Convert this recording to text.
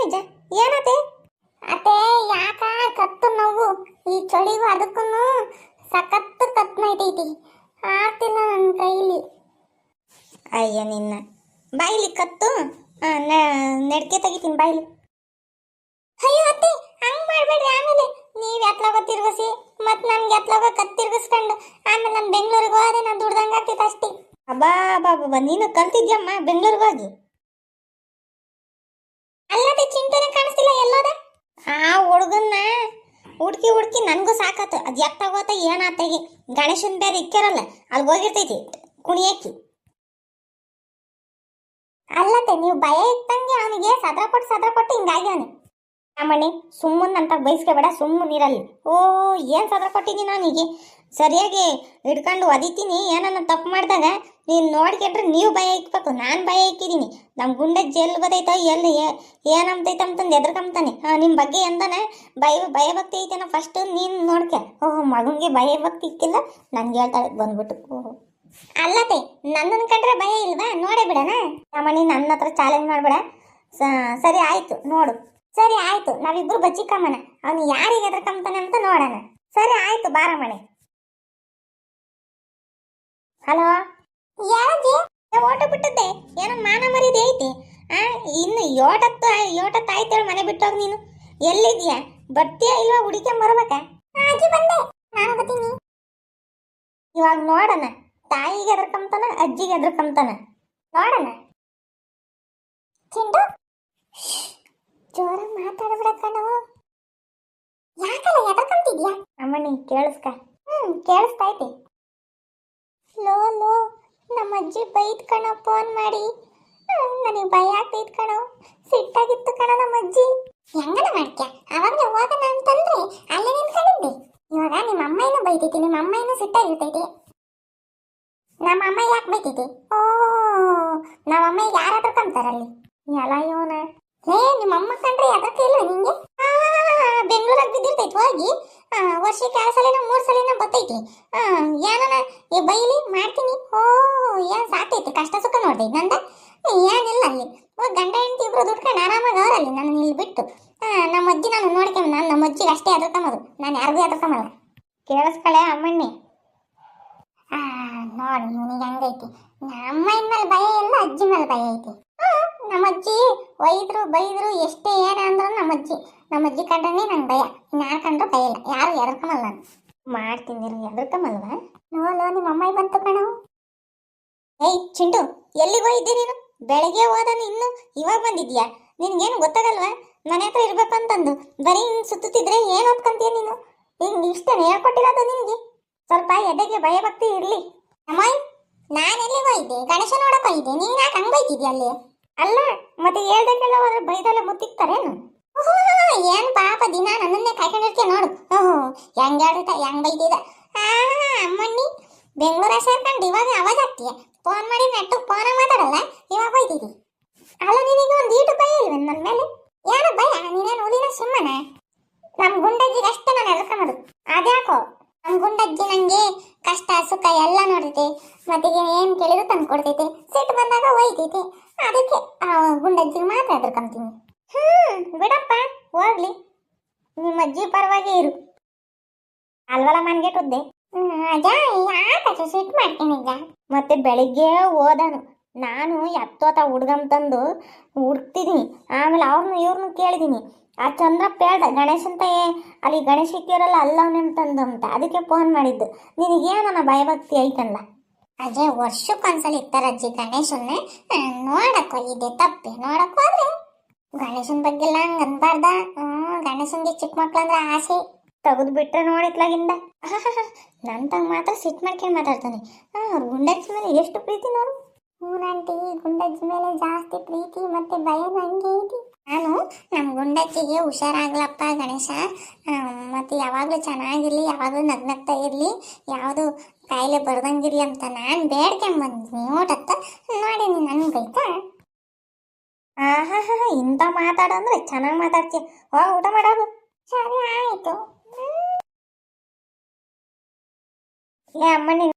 ನಿಜ ಏನತೆ ಅತ್ತೆ ಯಾಕ ಕತ್ತು ನೋವು? ಈ ಚಳಿಗೂ ಅದಕ್ಕೂ ಸಖತ್ತು ಕತ್ತು ನೈತೈತಿ ಆಗ್ತಿಲ್ಲ ನನ್ನ ಕೈಲಿ. ಅಯ್ಯ ನಿನ್ನ. ಬಾಯಿಲಿ ಕತ್ತು? ನಡ್ಕೆ ತೆಗಿತೀನಿ ಬಾಯಿಲಿ. ಅಯ್ಯೋ ಅತ್ತೆ, ಹಂಗ್ ಮಾಡ್ಬೇಡ್ರಿ ಆಮೇಲೆ. ನೀವ್ ಎತ್ಲಾಗ ತಿರ್ಗಿಸಿ ಮತ್ ನನ್ಗೆ ಎತ್ಲಾಗ ಕತ್ ತಿರ್ಗಿಸ್ಕೊಂಡು ಆಮೇಲೆ ನಾನು ಬೆಂಗಳೂರಿಗೆ ಹೋದೆ ನಾನು ದುಡ್ದಂಗ ಆಗ್ತಿತ್ತು ಅಷ್ಟೇ. ಅಬ್ಬಾ ಬಾಬಾ ನೀನು ಕಲ್ತಿದ್ಯಮ್ಮ ಬೆಂಗಳೂರಿಗೆ ಹೋಗಿ. ಚಿಂಟನೆ ಕಾಣಿಸ್ತಿಲ್ಲ ಎಲ್ಲೋದ? ಆ ಹುಡುಗನ್ನ ಹುಡ್ಕಿ ಹುಡ್ಕಿ ನನಗೂ ಸಾಕಾತು. ಅದು ಎತ್ತಾಗೋತ ಏನಾತಾಗಿ ಗಣೇಶನ್ ಬೇರೆ ಇಕ್ಕಿರಲ್ಲ ಅಲ್ಲಿ ಹೋಗಿರ್ತೈತಿ. ಕುಣಿಯಕ್ಕಿ ಅಲ್ಲತ್ತೆ, ನೀವು ಭಯ ಇತ್ತಂಗೆ ಅವನಿಗೆ ಸದ್ರ ಕೊಟ್ಟು ಸದ್ರ ಕೊಟ್ಟು ಹಿಂಗಾಗಿ ಅಮ್ಮಣ್ಣಿ ಸುಮ್ಮನೆ ಅಂತ ಬೈಸ್ಕೋಬೇಡ, ಸುಮ್ಮನೆ ಇರಲಿ. ಓ, ಏನು ಸದ್ರ ಕೊಟ್ಟಿದ್ದೀನಿ ಅವನಿಗೆ ಸರಿಯಾಗಿ ಹಿಡ್ಕೊಂಡು ಒದಿತೀನಿ ಏನನ್ನ ತಪ್ಪು ಮಾಡಿದಾಗ ನೀನು ನೋಡ್ಕೊಂಡ್ರೆ ನೀವು ಭಯ ಇಕ್ಬೇಕು, ನಾನು ಭಯ ಇಕ್ಕಿದ್ದೀನಿ ನಮ್ಮ ಗುಂಡ ಜೆಲ್ ಬದೈತೋ ಎಲ್ಲಿ ಏನಂತೈತೆ ಅಂತಂದು ಎದ್ರಕಂತಾನೆ ಹಾಂ ನಿಮ್ಮ ಬಗ್ಗೆ ಎಂದಾನೆ ಭಯ ಭಯ ಭಕ್ತಿ ಐತೇನೋ ಫಸ್ಟ್ ನೀನು ನೋಡ್ಕೆ. ಓಹೋ ಮಗನಿಗೆ ಭಯ ಭಕ್ತಿ ಇಕ್ಕಿಲ್ಲ, ನನ್ಗೆ ಹೇಳ್ತಾಳೆ ಬಂದ್ಬಿಟ್ಟು. ಓಹೋ. ಅಲ್ಲತೆ ನನ್ನನ್ನು ಕಂಡ್ರೆ ಭಯ ಇಲ್ವಾ? ನೋಡೇ ಬಿಡಣ. ನಮ್ಮನಿ ನನ್ನ ಹತ್ರ ಚಾಲೆಂಜ್ ಮಾಡಬೇಡ. ಸರಿ, ಆಯಿತು, ನೋಡು. ಸರಿ ಆಯ್ತು, ನಾವಿಬ್ರು ಬಚ್ಚಿಕಮ್ಮನ ಅವನು ಯಾರಿಗೆ ಎದ್ರಕಂತಾನೆ ಅಂತ ನೋಡೋಣ. ಸರಿ ಆಯ್ತು ಮಳೆ ಹಲೋ? ಯಾರಿಗೆ ಓಟ ಬಿಟ್ಟದ್ದೆ. ಏನೋ ಮಾನ ಮರಿದೆ ಐತಿ. ಆ, ಇನ್ನು ಯೋಟತ್ತು ಯೋಟತ್ತು ಆಯ್ತೇಳು ಮನೆ ಬಿಟ್ಟೋಗ ನೀನು. ಎಲ್ಲಿದ್ಯಾ? ಬರ್ತೀಯಾ ಇಲ್ವಾ ಹುಡುಕೆ ಬರ್ಬೇಕಾ? ಆಗಿ ಬಂದೆ. ನಾನು ಬರ್ತೀನಿ. ಇವಾಗ ನೋಡೋಣ. ತಾಯಿಗೆ ಎದ್ರಕಂತಾನ ಅಜ್ಜಿಗೆ ಎದ್ರಕಂತಾನ ನೋಡೋಣ. ಚಿಂಟು? ಜೋರ ಮಾತಾಡಬೇಡ ಕಣೋ. ಯಾಕಲ್ಲ ಎದ್ರಕಂತಿದ್ಯಾ ಅಮ್ಮನಿ ಕೇಳಿಸ್ಕ. ಹ್ಮ್ ಕೇಳಿಸ್ತೈತಿ ಲೋ ಲೋ ನಮ್ಮ ಅಜ್ಜಿ ಬೈತ್ ಕಣ ಫೋನ್ ಮಾಡಿ. ನನಗೆ ಭಯ ಆಗ್ತೈತ್ ಕಣೋ. ಸಿಟ್ಟಾಗಿತ್ತು ಕಣ ನಮ್ಮ ಅಜ್ಜಿ. ಹೆಂಗನ ಮಾಡ್ಕ್ಯ ಅವಾಗಲೇ ಹೋಗೋಣ ಅಂತಂದ್ರೆ ಅಲ್ಲೇ ನಿಂತ್ಕೊಂಡಿದ್ದೆ. ಇವಾಗ ನಿಮ್ಮ ಅಮ್ಮ ಏನೋ ಬೈತೈತಿ ನಿಮ್ಮ ಅಮ್ಮ ಏನೋ ಸಿಟ್ಟಾಗಿರ್ತೈತಿ. ನಮ್ಮ ಅಮ್ಮ ಯಾಕೆ ಬೈತೈತಿ? ಓ ನಮ್ಮ ಅಮ್ಮ ಯಾರಾದ್ರೂ ಕಂತಾರಲ್ಲಿ ಎಲ್ಲ ಇವನ ಹೇ ನಿಮ್ಮ ಅಮ್ಮ ಕಂಡ್ರೆ ಅದಕ್ಕೆ ಇಲ್ಲ ನಿಂಗೆ? ಬೆಂಗಳೂರಾಗ ಬಿದ್ದಿರ್ತೈತಿ ಹೋಗಿ. ವರ್ಷಕ್ಕೆ ಎರಡು ಸಲಿನ ಮೂರು ಸಲಿನ ಬರ್ತೈತಿ ಆ, ಏನನ ಈ ಬೈಲಿ ಮಾಡ್ತೀನಿ. ಓ ಏನ್ ಸಾಕೈತಿ ಕಷ್ಟ ಸುಖ ನೋಡ್ತೈತಿ ನಂದ ಏನಿಲ್ಲ ಅಲ್ಲಿ. ಓ ಗಂಡ ಹೆಂಡತಿ ಇಬ್ರು ದುಡ್ಕೊಂಡು ಆರಾಮಾಗಿ ಅವರಲ್ಲಿ ನನ್ನ ಇಲ್ಲಿ ಬಿಟ್ಟು. ನಮ್ಮ ಅಜ್ಜಿ ನಾನು ನೋಡ್ಕೊಂಡು ನಾನು ನಮ್ಮ ಅಜ್ಜಿಗೆ ಅಷ್ಟೇ ಎದುರ್ಕೊಂಬೋದು ನಾನು ಯಾರಿಗೂ ಎದುರ್ಕೊಂಬಲ್ಲ ಕೇಳಿಸ್ಕಳೆ ಅಮ್ಮಣ್ಣಿ. ನೋಡಿ ಇವನಿಗೆ ಹಂಗೈತಿ. ನಮ್ಮ ಮೇಲೆ ಭಯ ಅಜ್ಜಿ ಮೇಲೆ ಭಯ ಐತಿ. ಹ್ಮ್, ನಮ್ಮ ಅಜ್ಜಿ ಒಯ್ದ್ರು ಬೈದ್ರು ಎಷ್ಟೇ ಏನೇ ಅಂದ್ರೂ ನಮ್ಮ ಅಜ್ಜಿ ನಮ್ಮ ಅಜ್ಜಿ ಕಂಡ್ರೆ ನಂಗೆ ಭಯ. ಇನ್ಯಾರು ಕಂಡ್ರು ಭಯ ಇಲ್ಲ. ಯಾರು ಎದರ್ಕಮಲ್ಲ ನಾನು. ಮಾಡ್ತೀನಿ ಎದರ್ಕಮಲ್ವಾ? ನೋಲೋ ನಿಮ್ಮ ಅಮ್ಮ ಬಂತು ಕಣೋ. ಏಯ್ ಚಿಂಟು ಎಲ್ಲಿಗೆ ಹೋಗಿದ್ದೆ ನೀನು? ಬೆಳಗ್ಗೆ ಹೋದನು ಇನ್ನು ಇವಾಗ ಬಂದಿದ್ಯಾ? ನಿನ್ಗೇನು ಗೊತ್ತಾಗಲ್ವಾ? ಮನೆ ಹತ್ರ ಇರ್ಬೇಕಂತಂದು ಬರೀ ಹಿಂಗ್ ಸುತ್ತುತ್ತಿದ್ರೆ ಏನು ಓದ್ಕಂತೀಯ ನೀನು? ಹಿಂಗ್ ಇಷ್ಟನೇ ಹೇಳ್ಕೊಟ್ಟಿರೋದು ನಿನಗೆ? ಸ್ವಲ್ಪ ಎದೆಗೆ ಭಯಭಕ್ತಿ ಇರ್ಲಿ. ಅಮ್ಮಾಯ್ ನಾನು ಎಲ್ಲಿಗೆ ಹೋಗಿದ್ದೆ ಗಣೇಶ ನೋಡಕ್ಕೆ ಹೋಗಿದ್ದೆ ನೀನು ಯಾಕೆ ಹಂಗೆ ಬೈತಿದ್ಯಾ ಅಲ್ಲಿ? ಅಲ್ಲ ಮತ್ತೆ ಹೇಳ್ದಂಗೆಲ್ಲ ಹೋದ್ರೆ ಬೈದಲ್ಲ ಮುತ್ತಿಕ್ತಾರೇನು? ಓಹೋ, ಏನ್ ಪಾಪ ದಿನ ನನ್ನನ್ನೇ ಕಾಯ್ಕೊಂಡಿರ್ತೀಯ ನೋಡು. ಓಹೋ ಹೆಂಗ್ ಹೇಳ್ತ ಹೆಂಗ್ ಬೈದಿದ? ಆ ಅಮ್ಮಣ್ಣಿ ಬೆಂಗಳೂರ ಸೇರ್ಕೊಂಡು ಇವಾಗ ಅವಾಗ ಆಗ್ತೀಯ? ಫೋನ್ ಮಾಡಿ ನೆಟ್ಟು ಫೋನ ಮಾತಾಡಲ್ಲ ಇವಾಗ ಬೈದಿದಿ? ಅಲ್ಲ ನಿನಗೆ ಒಂದು ಈಟು ಭಯ ಇಲ್ವ ನನ್ನ ಮೇಲೆ? ಏನು ಭಯ? ನೀನೇನು ಉಳಿನ ಸುಮ್ಮನೆ ನಮ್ಮ ಗುಂಡಜ್ಜಿಗೆ ಅಷ್ಟೇ ನಾನು ಎಲ್ಕೊಂಡು ಅದ್ಯಾಕೋ? ಗುಂಡಜ್ಜಿ ನಂಗೆ ಕಷ್ಟ, ಸುಖ ಎಲ್ಲ ನೋಡ್ತೈತೆ ಮತ್ತೆ ಏನು ಕೇಳಿದ್ರು ತಂದು ಕೊಡ್ತೈತೆ. ಸಿಟ್ಟು ಬಂದಾಗ ಒಯ್ತೈತೆ. ಅದಕ್ಕೆ ಗುಂಡಜ್ಜಿಗೆ ಮಾತ್ರ ಎದ್ರಕೊಂತೀನಿ ಹ್ಮ್, ಬಿಡಪ್ಪ, ಹೋಗ್ಲಿ. ನಿಮ್ಮ ಅಜ್ಜಿ ಪರವಾಗಿ ಇರು. ಅಲ್ವಲ ಮನ್ಗೆಟ್ಟುದ್ದೆ ಅಜ್ಜ ಯಾಕೆ ಸಿಟ್ಟು ಮಾಡ್ತೀನಿ ಮತ್ತೆ ಬೆಳಿಗ್ಗೆ ಹೋದನು. ನಾನು ಎತ್ತೋತ ಹುಡ್ಗಂತಂದು ಹುಡ್ತಿದ್ದೀನಿ ಆಮೇಲೆ ಅವ್ರನ್ನ ಇವ್ರನ್ನ ಕೇಳಿದ್ದೀನಿ ಆ ಚಂದ್ರಪ್ಪ ಹೇಳ್ದ ಗಣೇಶಂತ ಏ- ಅಲ್ಲಿ ಗಣೇಶ ಇಕ್ಕಿರಲ್ಲ ಅಲ್ಲವನೇ ತಂದು? ಅಂತ. ಅದಕ್ಕೆ ಫೋನ್ ಮಾಡಿದ್ದು. ನಿನಗೇನ ಭಯಭಕ್ತಿ ಐತಲ್ಲ ಅಜಯ್ ವರ್ಷಕ್ಕೊಂದ್ಸಲ ಇರ್ತಾರ ಅಜ್ಜಿ ಗಣೇಶನ್ನೇ. ನೋಡಕ್ ಇದೆ ತಪ್ಪೆ ನೋಡಕ್ ಹೋದ್ರೆ ಗಣೇಶನ್ ಬಗ್ಗೆ ಎಲ್ಲ ಹಂಗ ಅನ್ಬಾರ್ದ? ಹ್ಮ್ ಗಣೇಶನ್ಗೆ ಚಿಕ್ಕ ಮಕ್ಳಂದ್ರೆ ಆಸೆ. ತೆಗೆದು ಬಿಟ್ರೆ ನೋಡಿತ್ಲಾಗಿಂದ ನನ್ ತಂಗ ಮಾತ್ರ ಸಿಟ್ ಮಾಡ್ಕೊಂಡು ಮಾತಾಡ್ತಾನೆ. ಅವ್ರ ಮೇಲೆ ಎಷ್ಟು ಪ್ರೀತಿ ನೋಡು. ಹ್ಞೂನಂಟಿ ಗುಂಡಜ್ಜಿ ಮೇಲೆ ಜಾಸ್ತಿ ಪ್ರೀತಿ ಮತ್ತೆ ಭಯ ನಂಗೆ ಐತಿ ನಾನು ನಮ್ಮ ಗುಂಡಜ್ಜಿಗೆ ಹುಷಾರಾಗ್ಲಪ್ಪ ಗಣೇಶ. ಮತ್ತು ಯಾವಾಗಲೂ ಚೆನ್ನಾಗಿರ್ಲಿ ಯಾವಾಗಲೂ ನಗ್ನಗ್ತಾ ಇರಲಿ ಯಾವುದು ಕಾಯಿಲೆ ಬರ್ದಂಗಿರ್ಲಿ ಅಂತ ನಾನು ಬೇಡ್ಕೊಂಬಂದಿನಿ ಊಟತ್ತ ನೋಡಿ ನೀನು ನನ್ಗೆ ಬೈತಾ ಆಹಾ ಇಂಥ ಮಾತಾಡಂದ್ರೆ ಚೆನ್ನಾಗಿ ಮಾತಾಡ್ತೀಯ. ಹೋಗಿ ಊಟ ಮಾಡೋದು. ಸರಿ ಆಯ್ತು. ಏ ಅಮ್ಮ ನೀನ್